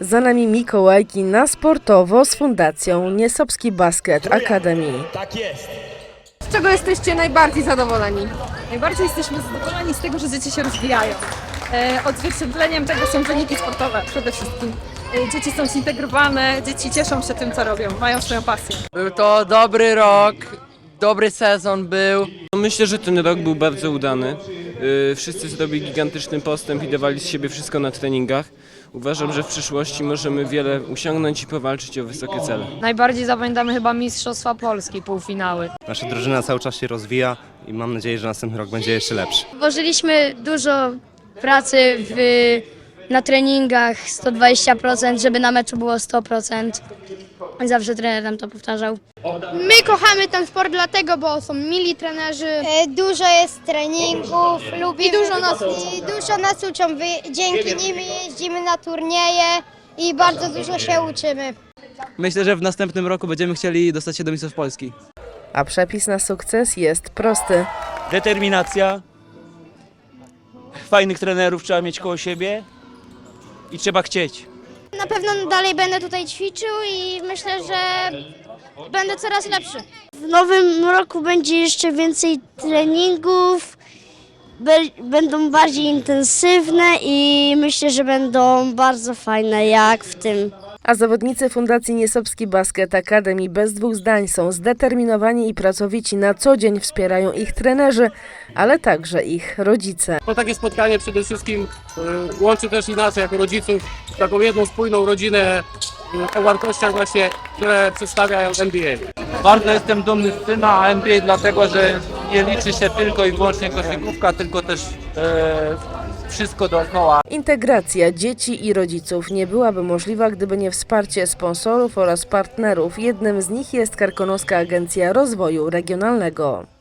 Za nami Mikołajki na sportowo z Fundacją Niesopski Basket Academy. Tak jest. Z czego jesteście najbardziej zadowoleni? Najbardziej jesteśmy zadowoleni z tego, że dzieci się rozwijają. E, odzwierciedleniem tego są wyniki sportowe przede wszystkim. E, dzieci są zintegrowane, dzieci cieszą się tym, co robią, mają swoją pasję. Był to dobry rok, dobry sezon był. No Myślę, że ten rok był bardzo udany. Yy, Wszyscy zrobili gigantyczny postęp i dawali z siebie wszystko na treningach. Uważam, że w przyszłości możemy wiele osiągnąć i powalczyć o wysokie cele. Najbardziej zapamiętamy chyba Mistrzostwa Polski, półfinały. Nasza drużyna cały czas się rozwija i mam nadzieję, że następny rok będzie jeszcze lepszy. Włożyliśmy dużo pracy w, na treningach, 120%, żeby na meczu było 100%. Zawsze trener nam to powtarzał. My kochamy ten sport dlatego, bo są mili trenerzy. Dużo jest treningów, lubimy, I dużo nas i dużo nas uczą. Wy- Dzięki nim jeździmy na turnieje i bardzo dużo się uczymy. Myślę, że w następnym roku będziemy chcieli dostać się do Mistrzostw Polski. A przepis na sukces jest prosty. Determinacja. Fajnych trenerów trzeba mieć koło siebie i trzeba chcieć. Na pewno dalej będę tutaj ćwiczył i myślę, że będę coraz lepszy. W nowym roku będzie jeszcze więcej treningów, będą bardziej intensywne i myślę, że będą bardzo fajne jak w tym. A zawodnicy Fundacji Niesopski Basket Academy bez dwóch zdań są zdeterminowani i pracowici. Na co dzień wspierają ich trenerzy, ale także ich rodzice. To takie spotkanie przede wszystkim y, łączy też i nas jako rodziców, taką jedną spójną rodzinę y, o wartościach właśnie, które przedstawiają NBA. Bardzo jestem dumny z syna NBA, dlatego że nie liczy się tylko i wyłącznie koszykówka, tylko też e, wszystko dookoła. Integracja dzieci i rodziców nie byłaby możliwa, gdyby nie wsparcie sponsorów oraz partnerów. Jednym z nich jest Karkonoska Agencja Rozwoju Regionalnego.